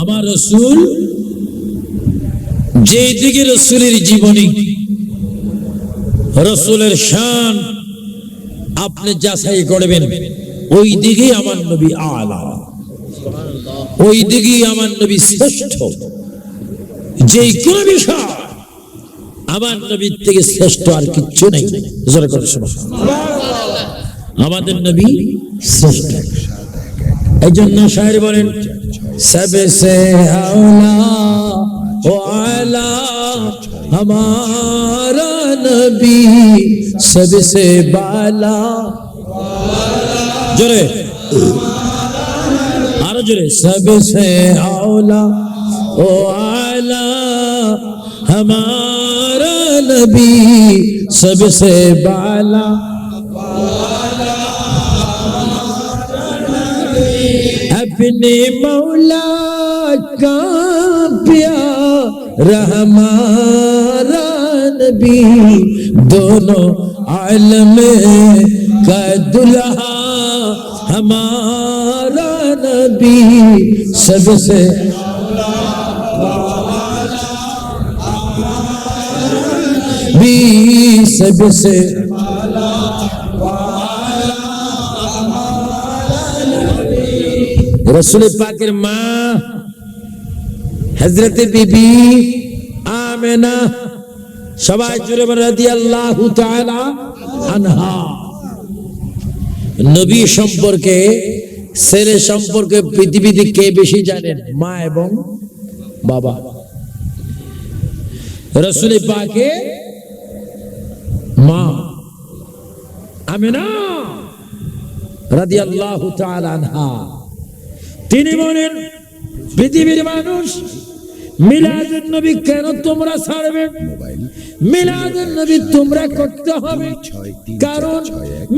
আমার রসুল যে দিকে রসুলের জীবনী, রসুলের শান আপনি যাচাই করবেন, ওই দিকে আমার নবী আলা। ওই দিকে আমার নবী শ্রেষ্ঠ। যে কোন বিষয় আমার নবীর থেকে শ্রেষ্ঠ আর কিচ্ছু নেই। আমাদের নবী শ্রেষ্ঠ। এই জন্য শায়ের বলেন सबसे औला हमारा नबी सबसे बाला जोरे आरो जोरे सबसे औला ओ आला हमारा नबी सबसे बाला ابن مولا کا پیا ہمارا نبی۔ دونوں عالم کا دلہا ہمارا نبی۔ سب سے بھی سب سے রসুল পাকের মা হজরত বিবি আমেনা, সবাই জুড়ে রাদি আল্লাহ আনহা। নবী সম্পর্কে, ছেলে সম্পর্কে পৃথিবীতে কে বেশি জানেন মা এবং বাবা। রসুল পাকে মা আমেনা রাদি আল্লাহ আনহা। তিনি বলেন পৃথিবীর মানুষ মিলাদুন নবী কেন তোমরা ছাড়বে? মিলাদুন নবী তোমরা করতে হবে। কারণ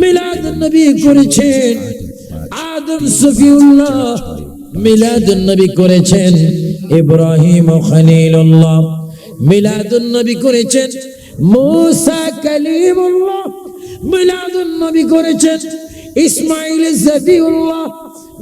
মিলাদুন নবী করেছেন। আদম সফিউল্লাহ মিলাদুন নবী করেছেন। ইব্রাহিম খলিলুল্লাহ মিলাদুন নবী করেছেন। মুসা কালিমুল্লাহ মিলাদুন নবী করেছেন। ইসমাইল জফিউল্লাহ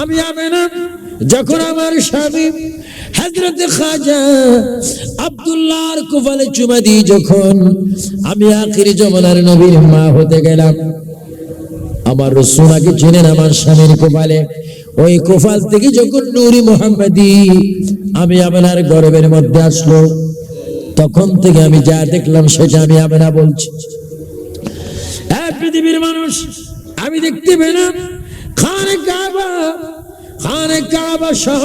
আমি আমেনা, যখন আমার স্বামী হজরত খাজা আব্দুল্লাহর কুফালে চুমা দিই, যখন আমি আখিরি জমানার নবীর মা হতে গেলাম, আমার রসুলাকে চিনেন আমার স্বামীর কোপালে ওই কোফাল থেকে যখন নুরি মোহাম্মদি আমি আপনার গর্বের মধ্যে আসলো, তখন থেকে আমি যা দেখলাম সেটা আমি আমরা বলছি। হ্যাঁ পৃথিবীর মানুষ, আমি দেখতে পেলাম খানে কাবা খানে কাবা সহ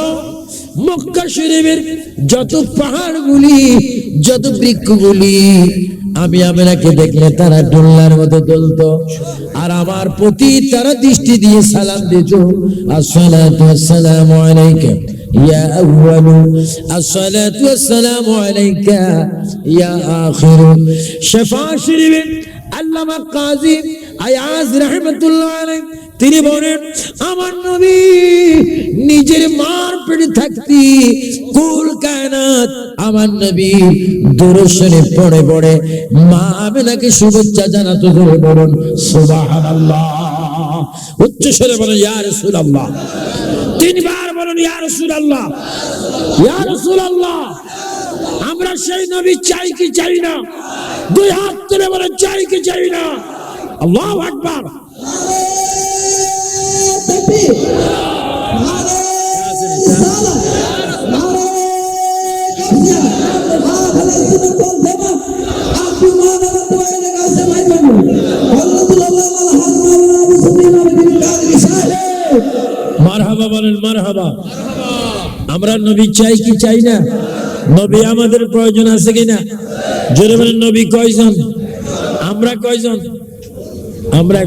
মক্কা শরীফের যত পাহাড়গুলি, যত বৃক্ষগুলি, আমি আপনাকে দেখলে তারা ডোল্লার মতো দলত। আর আমার প্রতি তারা দৃষ্টি দিয়ে সালাম দিত। আসসালাতু আল্লামা কাজী আয়াজ রহমতুল্লাহ তিনি বলেন, আমার নবী নিজের মার পেটে থাকতি, কুল কায়নাত আমার নবী দূরশনে পড়ে পড়ে মা আমেনাকে শুভেচ্ছা জানাতো ধরে বলুন, সুবহানাল্লাহ। উচ্চ স্বরে বলেন, ইয়া রাসূলুল্লাহ। তিনবার বলুন, ইয়া রাসূলুল্লাহ। ইয়া রাসূলুল্লাহ। আমরা সেই নবী চাই কি চাই না? দুই হাত তুলে বলে চাই কি চাই না? আল্লাহু আকবার। মারহাবা বলেন মারহাবা। আমরা নবী চাই কি চাই না? নবী আমাদের প্রয়োজন আছে কিনা জোরে বলেন নবী কয়জন? আমরা কয়জন? আমরা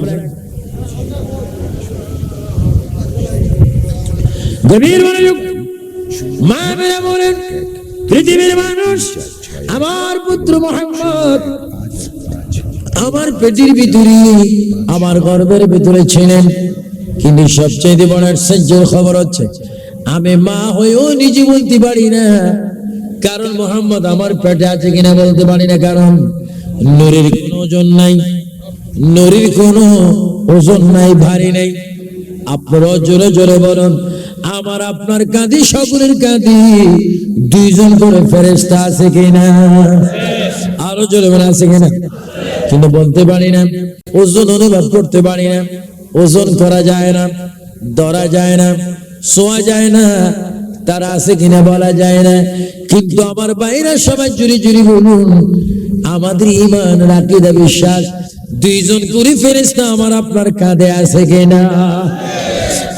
গভীর মনোযোগ মা মেরা বলেন পৃথিবীর মানুষ, আমার পুত্র মোহাম্মদ, আমার পেটির ভিতরে, আমার গর্বের ভিতরে ছিলেন। কিন্তু সবচেয়ে বড় আশ্চর্যের খবর হচ্ছে, আমি মা হয়েও নিজে বলতে পারি না। কারণ মোহাম্মদ আমার পেটে আছে কিনা বলতে পারি না, কারণ নরীর কোনো ওজন নাই, নরীর কোনো ওজন নাই, ভারী নাই। আপনারা জোরে জোরে বলুন আমার আপনার কাঁদি সকলের কাঁদি দুইজন করে ফেরেস্তা আছে কিনা? আরও জোরে আছে কিনা? কিন্তু বলতে পারি না, ওজন অনুভব করতে পারি না, ওজন করা যায় না, ধরা যায় না, শোয়া যায় না, তারা আছে কিনা বলা যায় না। কিন্তু আমার বাইরে সবাই জুড়ি জুড়ি বলুন, আমাদের ইমান রাকিদা বিশ্বাস, দুইজন করে ফেরেস্তা আমার আপনার কাঁধে আছে কিনা?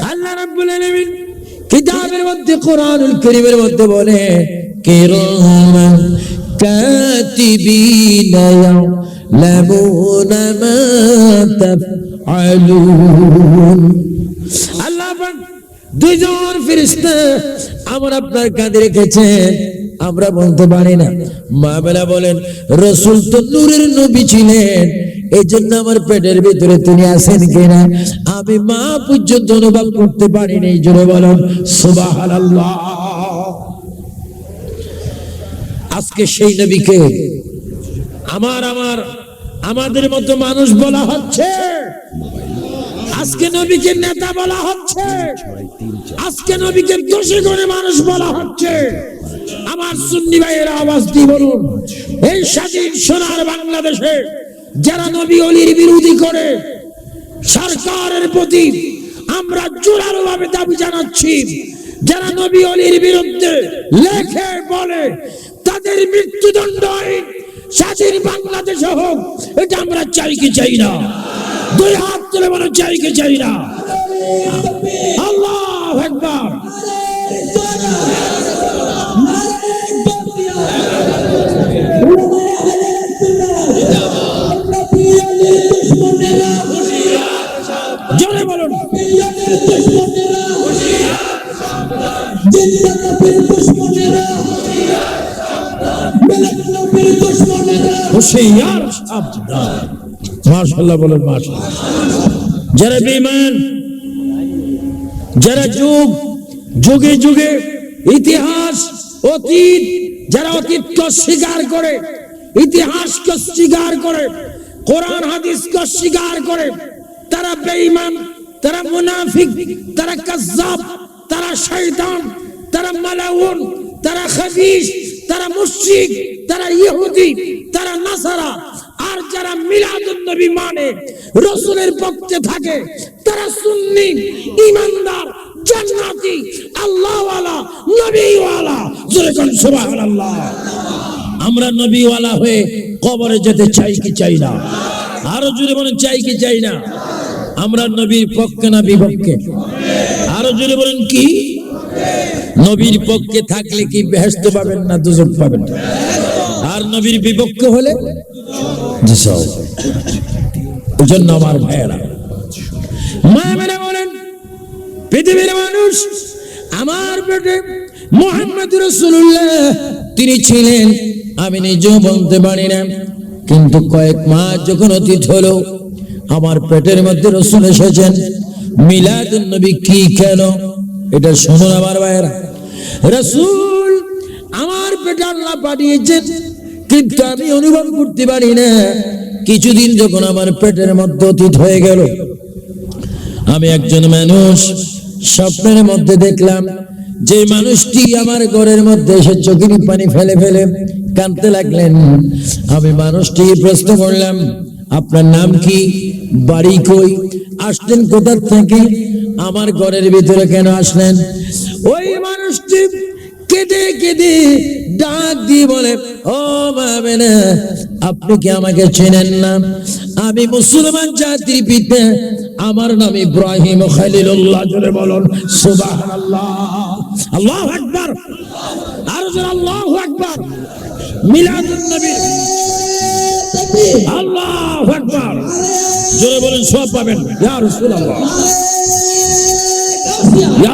আল্লাহ রাব্বুল আলামিন কিতাবের মধ্যে কোরআনুল করিমের মধ্যে বলে কিরামান আল্লাহ দুজন ফেরেশতা আমার আপনার কাঁধে রেখেছেন। আমরা বলতে পারি না। মা বেলা বলেন, রসুল তো নূরের নবী ছিলেন। এই জন্য আমার পেটের ভিতরে তিনি আছেন কিনা? আমি মা পর্যন্ত অনুভব করতে পারিনি এই জন্য বলেন, সুবহানাল্লাহ। আজকে সেই নবীকে আমার আমার, আমাদের মতো মানুষ বলা হচ্ছে। আজকে নবীকে নেতা বলা হচ্ছে। আজকে নবীকে দোষী করে মানুষ বলা হচ্ছে। আমার সুন্নি ভাইয়ের, আওয়াজ দিয়ে বলুন। এই স্বাধীন সোনার বাংলাদেশে যারা নবী অলির বিরোধী করে, সরকারের প্রতি আমরা জোরালো ভাবে দাবি জানাচ্ছি, যারা নবী অলির বিরুদ্ধে লেখে, বলে, তাদের মৃত্যুদণ্ড স্বাধীন বাংলাদেশে হোক, এটা আমরা চাই কি চাই না। দুই হাত তুলে বলে চাই কি চাই না আল্লাহ একবার হুশিয়ার মাশাআল্লাহ বলেন যারা বেঈমান, যারা যুগ, যুগে যুগে ইতিহাস, অতীত, যারা অতীতকে স্বীকার করে, ইতিহাসকে স্বীকার করে, কোরআন, হাদিসকে স্বীকার করে, তারা বেঈমান, তারা মুনাফিক, তারা কাজ্জাব, তারা শয়তান, তারা মালাউন, তারা খাবিশ, তারা মুশরিক তারা ইহুদি তারা নাসারা, আর যারা মিলাদুন নবী মানে রসুলের পক্ষে থাকে, তারা সুন্নি, ইমানদার, জান্নাতি, আল্লাহওয়ালা, নবীওয়ালা। জোরে কোন, সুবহানাল্লাহ। আমরা নবীওয়ালা হয়ে কবরে যেতে চাই কি চাই না? আরও জোরে বলেন, চাই কি চাই না? আমরা নবীর পক্ষে না বিপক্ষে? আরও জোরে বলেন, কি? নবীর পক্ষে থাকলে কি বেহেস্ত পাবেন না দুজক পাবেন? আর নবীর বিপক্ষে হলে? ওই জন্য আমার ভাইয়েরা, মা মেনে বলেন, পৃথিবীর মানুষ আমার পেটে মোহাম্মদ রসুল্লাহ তিনি ছিলেন। আমি নিজেও বলতে পারি না, কিন্তু কয়েক মাস যখন অতীত হলো, আমার পেটের মধ্যে রসুল এসেছেন। মিলাদ নবী কি কেন? এটা শুনুন আমার ভাইয়েরা। রসুল আমার পেটে আল্লাহ পাঠিয়েছেন। কিন্তু আমি অনুভব করতে পারি না। কিছুদিন যখন আমার পেটের মধ্যে অতীত হয়ে গেল, আমি একজন মানুষ, স্বপ্নের মধ্যে দেখলাম যে মানুষটি আমার ঘরের মধ্যে এসে চোখের পানি ফেলে ফেলে কাঁদতে লাগলেন। আমি মানুষটি প্রশ্ন করলাম, আপনার নাম কি? বাড়ি কই? আসলেন কোথার থেকে? আমার ঘরের ভিতরে কেন আসলেন? ওই মানুষটি কেঁদে কেঁদে ডাক দিয়ে বলে, ও মামেনা আপনি কি আমাকে চেনেন না? আমি মুসলমান জাতির পিতা। আমার নাম ইব্রাহিম খালিলুল্লাহ। জোরে বলুন আকবার। আর আকবার। মিলাদুন নবী। আকবার। জোরে বলেন সব পাবেন। ইয়া ইয়া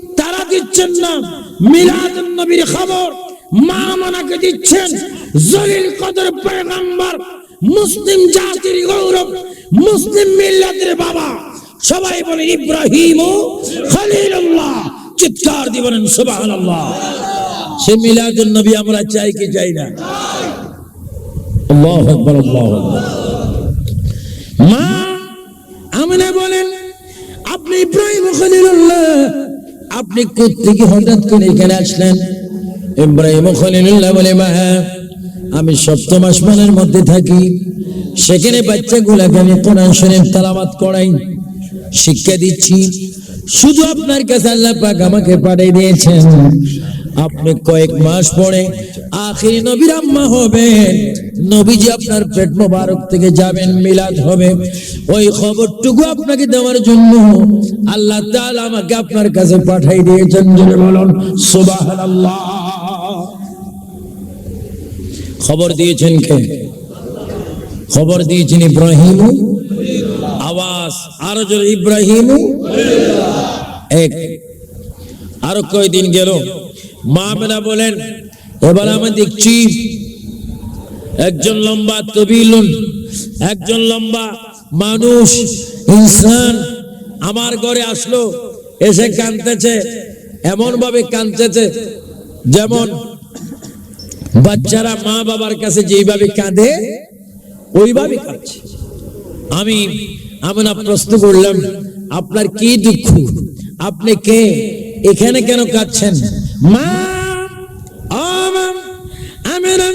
তারা দিচ্ছেন না। মিলাদুন নবীর খবর। মা মানাকে দিচ্ছেন। জলিল কদর পয়গম্বর, মুসলিম জাতির গৌরব, মুসলিম মিল্লাতের বাবা। সবাই বলে ইব্রাহিম ও খলিলুল্লাহ। চিৎকার দিয়ে বলেন, সুবহানাল্লাহ। সে মিলাদুন নবী আমরা চাই কি চাই না। আল্লাহু আকবার আল্লাহু আকবার। মা আমিনা বলেন, আপনি ইব্রাহিম খলিলুল্লাহ। আপনি কোথেকে হঠাৎ করে এখানে আসলেন? ইব্রাহিম খলিলুল্লাহ বলে, মা, আমি সপ্তম আসমানের মধ্যে থাকি। সেখানে বাচ্চাগুলাকে আমি কোরআন শরীফ তালাবাত করাই, শিক্ষা দিচ্ছি। শুধু আপনার কাছে আল্লাহ পাক আমাকে পাঠিয়ে দিয়েছেন। আপনি কয়েক মাস পরে আখিরি নবীর আম্মা হবেন। নবীজি আপনার পেট মোবারক থেকে যাবেন, মিলাদ হবে। ওই খবরটুকু আপনাকে দেওয়ার জন্য আল্লাহ তাআলা আমাকে আপনার কাছে পাঠিয়ে দিয়েছেন জন্য বলুন, সুবহানাল্লাহ। খবর দিয়েছেন কে? খবর দিয়েছেন ইব্রাহিম। আওয়াজ আরও জোরে, ইব্রাহিম। এক। আরও কয়দিন গেল? মা মেনা বলেন, এবার আমি দেখছি একজন লম্বা তবিলুন, একজন লম্বা মানুষ, ইনসান আমার ঘরে আসলো, এসে কাঁদতেছে এমন ভাবে কাঁদতেছে যেমন বাচ্চারা মা বাবার কাছে যেইভাবে কাঁদে, ওইভাবে কাঁদছে। আমি আমি না প্রশ্ন করলাম, আপনার কি দুঃখ? আপনি কে? এখানে কেন কাঁদছেন? মা ও মা, আমি না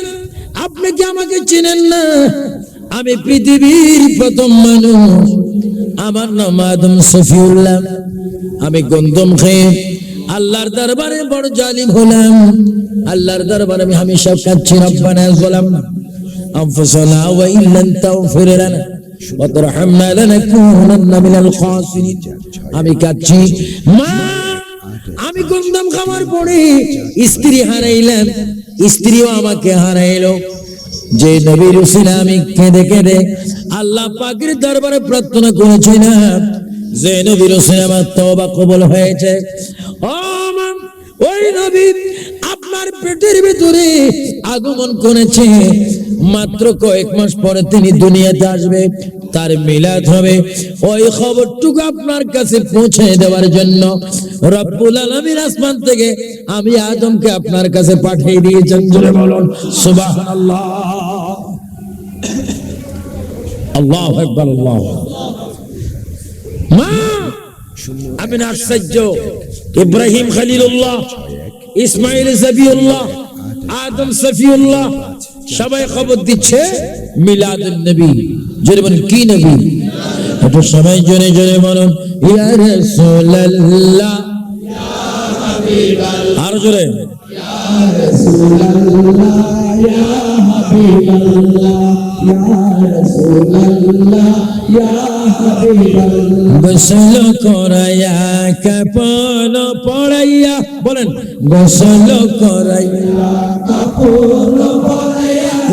আপনি কি আমাকে চিনেন না আমি পৃথিবীর প্রথম মানুষ আমার নাম আদম সফিউল্লাহ আমি গন্ধম খেয়ে আল্লাহর দরবারে বড় জালিম হলাম আল্লাহর দরবারে আমি হামেশা কাঁদছি রব্বানা গোলাম أنفسنا وإن لم تغفر لنا وترحمنا لنكونن من الخاسرين আমি কাচ্ছি মা আমি গন্ধম খাওয়ার পরে স্ত্রী হারাইলাম, স্ত্রীও আমাকে হারাইলো। যে নবীর রসুল আমি কেঁদে কেঁদে আল্লাহ পাকের দরবারে প্রার্থনা করেছিলাম যে নবীর রসুল আমার তওবা কবুল হয়েছে। ওই নবী, আপনার পেটের ভিতরে আগমন করেছে। মাত্র কয়েক মাস পরে তিনি দুনিয়াতে আসবে, তার মিলাদ হবে। ওই খবরটুকু আপনার কাছে পৌঁছে দেওয়ার জন্য রব্বুল আলামিন আসমান থেকে আমি আদমকে আপনার কাছে পাঠিয়ে দিয়েছেন। জোরে বলুন, সুবহানাল্লাহ। আল্লাহু আকবার, আল্লাহু। মা, আমি আশ্চর্য। ইব্রাহিম খলিলুল্লাহ, ইসমাইল সফিউল্লাহ আদম সফিউল্লাহ সবাই খবর দিচ্ছে, মিলাদুন নবী। জোরে বলেন, কি নবী? একটু সবাই জোরে জোরে বলুন, ইয়া রাসূলুল্লাহ। আর জোরে। গোসল করাইয়া, কাপন পড়াইয়া বলেন, গোসল করাইয়া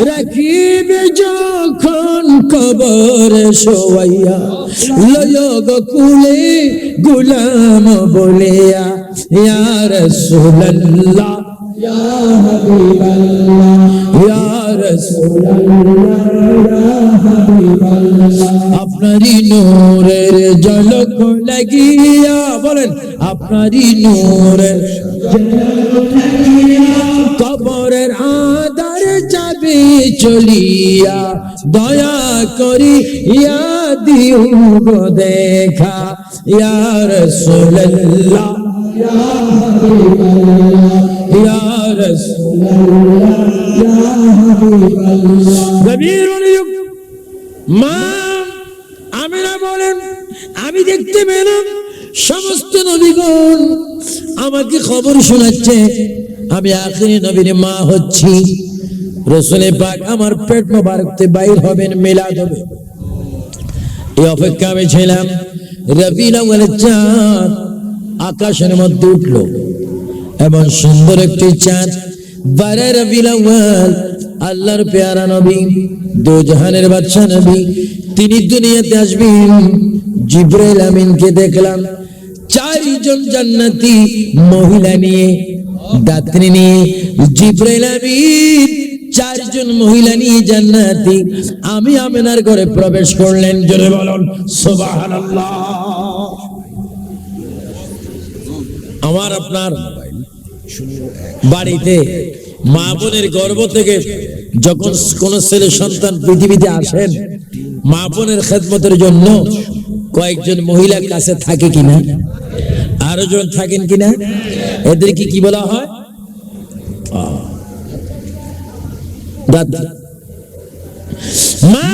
রাখিবে যখন কবর শোয়াইয়া, লয়গ কুলে গুলাম বলিয়া, ইয়া রাসূলুল্লাহ ইয়া রাসূলুল্লাহ, আপনারই নূরের জলক লাগিয়া, বলেন, আপনারই নূরের কবরের যাবে চলিয়া দয়া করি, ইয়া দিউ গো দেখা, ইয়া রাসূলুল্লাহ। ইয়া মা আমিনা বলেন, আমি দেখতে পেলাম সমস্ত নবীগণ আমাকে খবর শোনাচ্ছে, আমি আখিরি নবীর মা হচ্ছি। রসুলে পাক আমার পেট মোবারকতে বাইর হবেন, মিলাদ হবে। এই অপেক্ষা আমি ছিলাম রবি চাঁদ আকাশের মধ্যে উঠল। এমন সুন্দর একটি চাঁদ, বারে আউয়াল, আল্লাহর পেয়ারা নবী দু জাহানের বাদশা নবী, তিনি দুনিয়াতে আসবেন। জিব্রাইল আমিনকে দেখলাম, চারজন জান্নাতি মহিলা নিয়ে দাত্রী নিয়ে, জিব্রাইল আমিন চারজন মহিলা নিয়ে জান্নাতি। আমি আমেনার ঘরে প্রবেশ করলেন, জোরে বলুন, সুবহানাল্লাহ। আমার আপনার বাড়িতে মা বোনের গর্ভ থেকে যখন কোন ছেলে সন্তান পৃথিবীতে আসেন, মা বোনের খেদমতের জন্য কয়েকজন মহিলা কাছে থাকে কিনা? আরও জন থাকেন কিনা? এদেরকে কি বলা হয়। মা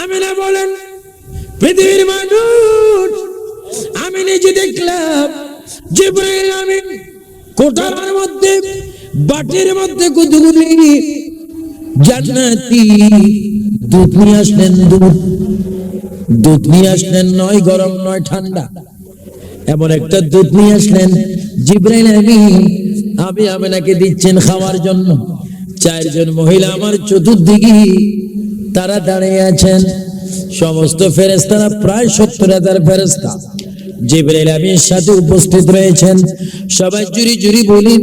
আমি না বলেন পৃথিবীর মানুষ, আমি নিজে দেখলাম, জিব্রাইল কোঠার মধ্যে, বাটির মধ্যে জান্নাতি, দুধ নিয়ে আসলেন দুধ। দুধ নিয়ে আসলেন নয় গরম, নয় ঠান্ডা। এমন একটা দুধ নিয়ে আসলেন, জিব্রাইল আমি আমেনাকে দিচ্ছেন খাওয়ার জন্য। চারজন মহিলা আমার চতুর্দিকে তারা দাঁড়িয়ে আছেন। সমস্ত ফেরেস্তারা প্রায় সত্তর হাজার ফেরেস্তা জিব্রাইল আমিনের সাথে উপস্থিত রয়েছেন। সবাই জুরি জুরি বলি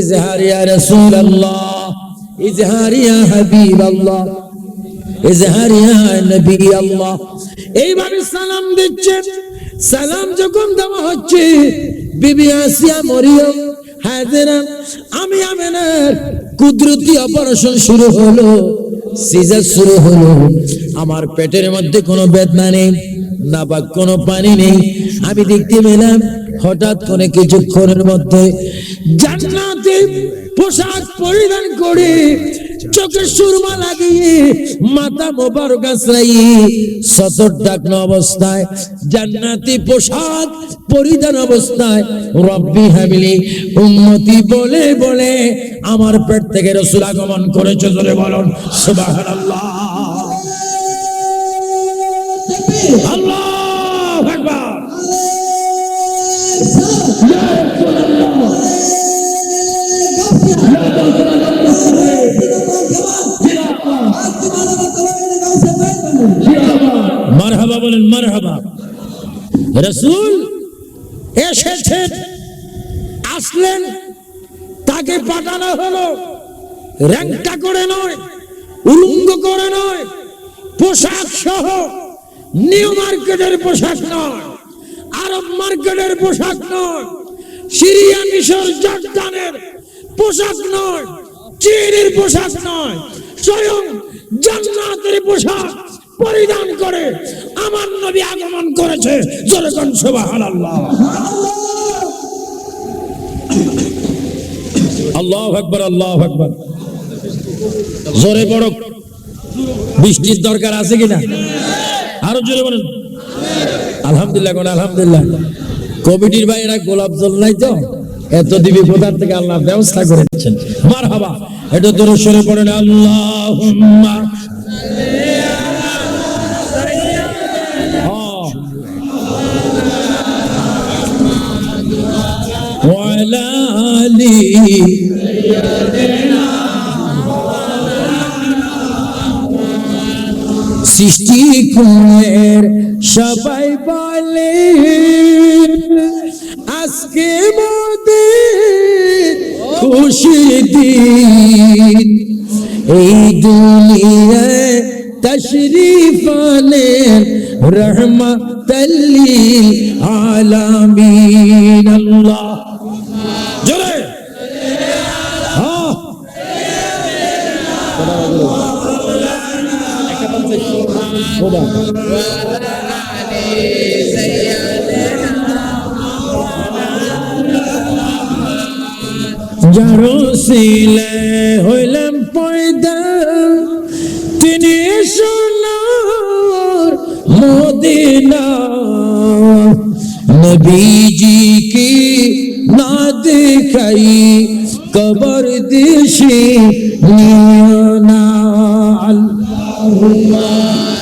ইজহারিয়া রাসূলুল্লাহ ইজহারিয়া হাবিবাল্লাহ ইজহারিয়া নবী আল্লাহ এইভাবে সালাম দিচ্ছেন সালাম যখন দেওয়া হচ্ছে, বিবি আসিয়া মরিয়ম হাজেরা, আমি আমেনার কুদরতি অপারেশন শুরু হলো সিজার শুরু হলো। আমার পেটের মধ্যে কোনো বেদনা নেই, না বা কোনো পানি নেই। আমি দেখতে পেলাম, হঠাৎ করে কিছুক্ষণের মধ্যে জান্নাতে পোশাক পরিধান করে চোখে সুরমা লাগিয়ে, মাথা মোবারক আশ্রাইয়ে, সতর ডাকনো অবস্থায়, জান্নাতি পোশাক পরিধান অবস্থায়, রব্বি হাবিলি উন্নতি বলে বলে আমার পেট থেকে রসুল আগমন করেছে ধরে বলুন, সুবহানাল্লাহ। আল্লাহু! এসেছেন আসলেন, তাকে পাঠানো হলো। র্যাংটা করে নয়, উলঙ্গ করে নয়, পোশাক সহ। নিউ মার্কেটের পোশাক নয়, আরব মার্কেটের পোশাক নয়, সিরিয়া, মিশর, জর্দানের পোশাক নয়, চীনের পোশাক নয়, স্বয়ং জান্নাতের পোশাক। পরিধান করে, আমার নবী আগমন করেছে। জোরকন সুবহানাল্লাহ। আল্লাহ আল্লাহ আকবার। জোরে বড়, বৃষ্টির দরকার আছে কিনা? আরও জোরে বলেন। আলহামদুলিল্লাহ, কোন আলহামদুলিল্লাহ। কমিটির ভাইয়েরা গোলাপ জল নাই তো? এত দিবি কোথার থেকে আল্লাহ ব্যবস্থা করে দিচ্ছেন মার হাবা এটা তোর সরে পড়েন। আল্লাহ সৃষ্টি কুমের সবাই বলে, আজকে মোদের খুশি দিন। এই দুনিয়ায় তশরিফ আনেন রহমতাল্লিল আলামিন, আল্লাহ খোদা। জরসিলে হইলাম পয়দা, তিনি সোনার মদিনা। নবীজি কি না দেখাই কবর দেশে নিয়না আল্লাহ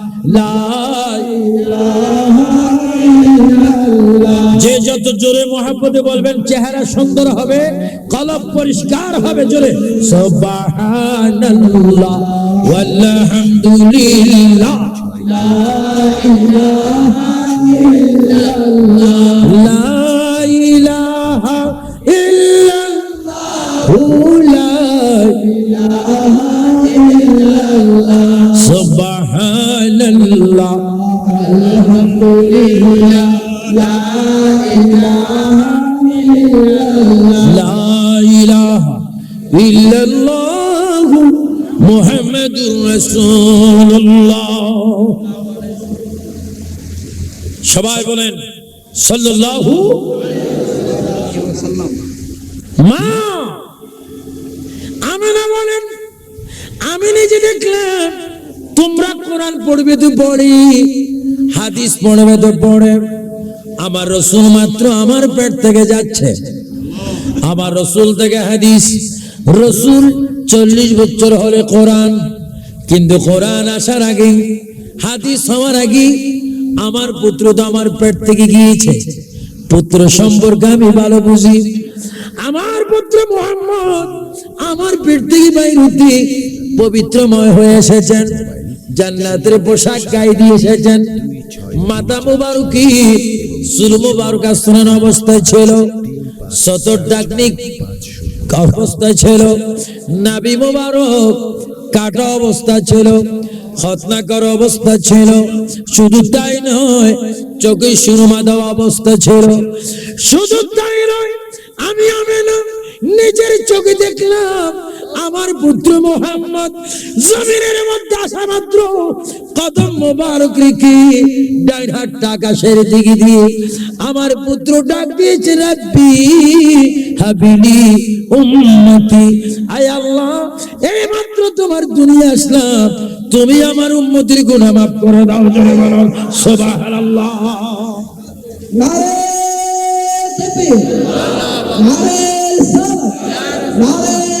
যত জোরে মহাপদে বলবেন চেহারা সুন্দর হবে কলব পরিষ্কার হবে জোরে। সুবহানাল্লাহ সবাই বলেন, সাল্লাল্লাহু মা আমিনা বলেন, আমি নিজে দেখলাম, তোমরা কোরআন পড়বে তো পড়ি, হাদিস পড়বে তো পড়ে, আমার রসুল মাত্র আমার পেট থেকে যাচ্ছে। আমার রসুল থেকে হাদিস, রসুল চল্লিশ বছর হলে কোরআন কিন্তু কোরআন আসার আগে, হাদিস হওয়ার আগে আমার পুত্র তো আমার পেট থেকে গিয়েছে। পুত্র সম্পর্কে আমি ভালো বুঝি। আমার পুত্র মোহাম্মদ আমার পেট থেকে বাইর পবিত্রময় হয়ে এসেছেন, জান্নাতের পোশাক গায়ে দিয়ে এসেছেন। মাতা মুবারকি সুল মুবারক আসনান অবস্থায় ছিল। সতর ডাকনিক অবস্থায় ছিল। নাবি মুবারক কাটা অবস্থা ছিল খতনা করা অবস্থা ছিল, শুধু তাই নয়, চোখে সুরমা দেওয়া অবস্থা ছিল। শুধু তাই নয়, আমি আমি নিজের চোখে দেখলাম আমার পুত্র মোহাম্মদ জমিনের মধ্যে আসা মাত্র। কদম মোবারক রেখে ডাইন হাতটা আকাশের দিকে দিয়ে আমার পুত্র ডাক দিয়েছে, রাব্বি হাবিলি উম্মতি। আয় আল্লাহ, এই মাত্র তোমার দুনিয়া আসলাম। তুমি আমার উম্মতির গুনাহ মাফ করে দাও, জোরে বলো সুবহানাল্লাহ। নারে তাকবীর নারে সালাত নারে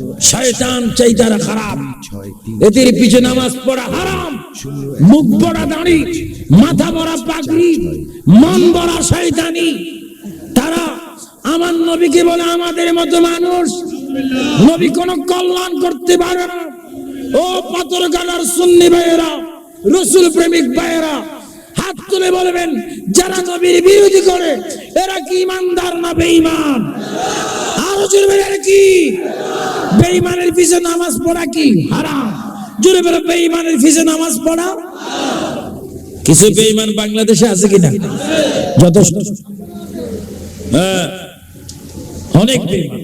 শয়তান চাইতারা খারাপ। এদের পিছে নামাজ পড়া হারাম, মুখ পড়া দাড়ি, মাথা পড়া পাগড়ি, মন বড়া শয়তানি। তারা আমার নবীকে বলে, আমাদের মতো মানুষ নবী কোনো কল্যাণ করতে পারে না। ও পাথর গালার সুন্নি ভাইয়েরা, রসুল প্রেমিক ভাইয়েরা, হাত তুলে বলবেন, যারা নবীর বিরোধী করে, এরা কি ইমানদার না বেঈমান? জোরে এরা কি? বেঈমানের পিছে নামাজ পড়া কি? হারাম। জোরে বেঈমানের নামাজ পড়া? কিছু বেঈমান বাংলাদেশে আছে যথেষ্ট। হ্যাঁ। অনেক বেঈমান।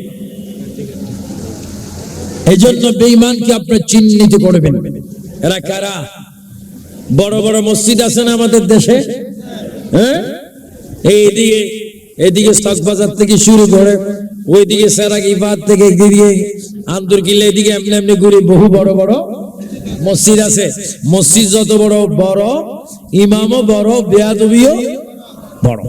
এই জন্য বেঈমানকে আপনার চিহ্নিত করবেন। এরা কারা? বড় বড় মসজিদ আছে না আমাদের দেশে? হ্যাঁ? এইদিকে এদিকে স্টক বাজার থেকে শুরু করে, ওইদিকে সেরাগিবাদ থেকে গিয়ে আন্দুর কিল্লা এদিকে এমনি এমনি ঘুরে বহু বড় বড় মসজিদ আছে। মসজিদ যত বড় বড়, ইমামও বড়, বেয়াদবিও বড়।